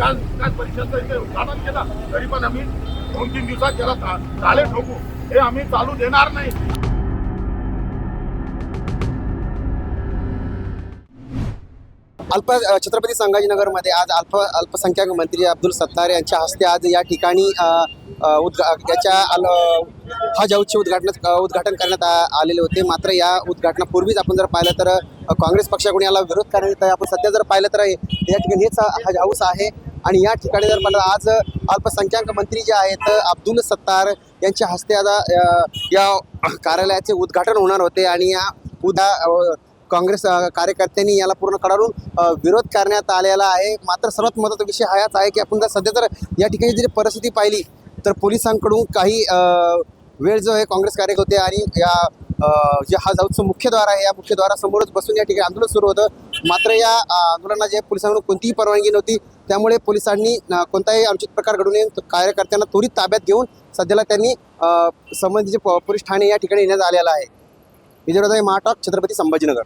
काल विकास परिषदचं इथे उद्घाटन केलं. तरी पण आम्ही दोन तीन दिवसात त्याला ता- ठोकू. हे आम्ही चालू देणार नाही. अल्प छत्रपती संभाजीनगरमध्ये आज अल्प अल्पसंख्याक मंत्री अब्दुल सत्तार यांच्या हस्ते आज या ठिकाणी उद्घा याच्या अल हज हाऊसचे उद्घाटन उद्घाटन करण्यात आलेले होते. मात्र या उद्घाटनापूर्वीच आपण जर पाहिलं तर काँग्रेस पक्षाकडून याला विरोध करण्यात आपण सध्या जर पाहिलं तर या ठिकाणी हेच हज हाऊस आहे. आणि या ठिकाणी जर मला आज अल्पसंख्याक मंत्री जे आहेत अब्दुल सत्तार यांच्या हस्ते आता या कार्यालयाचे उद्घाटन होणार होते आणि या उद्या काँग्रेस कार्यकर्त्यांनी याला पूर्ण कडाडून विरोध करण्यात आलेला आहे. मात्र सर्वात महत्त्वाचा विषय हा याच आहे की आपण जर सध्या जर या ठिकाणी जरी परिस्थिती पाहिली तर पोलिसांकडून काही वेळ जो आहे काँग्रेस कार्यकर्ते आणि या जे हा जाऊचं मुख्यद्वार आहे या मुख्यद्वारासमोरच बसून या ठिकाणी आंदोलन सुरू होतं. मात्र या आंदोलनाच्या जे पोलिसांकडून कोणतीही परवानगी नव्हती त्यामुळे पोलिसांनी कोणताही अनुचित प्रकार घडू नये कार्यकर्त्यांना त्वरित ताब्यात घेऊन सध्याला त्यांनी संबंधीचे संबंधित प- पोलीस ठाणे या ठिकाणी येण्यात आलेलं आहे. विजय महाटॉक छत्रपती संभाजीनगर.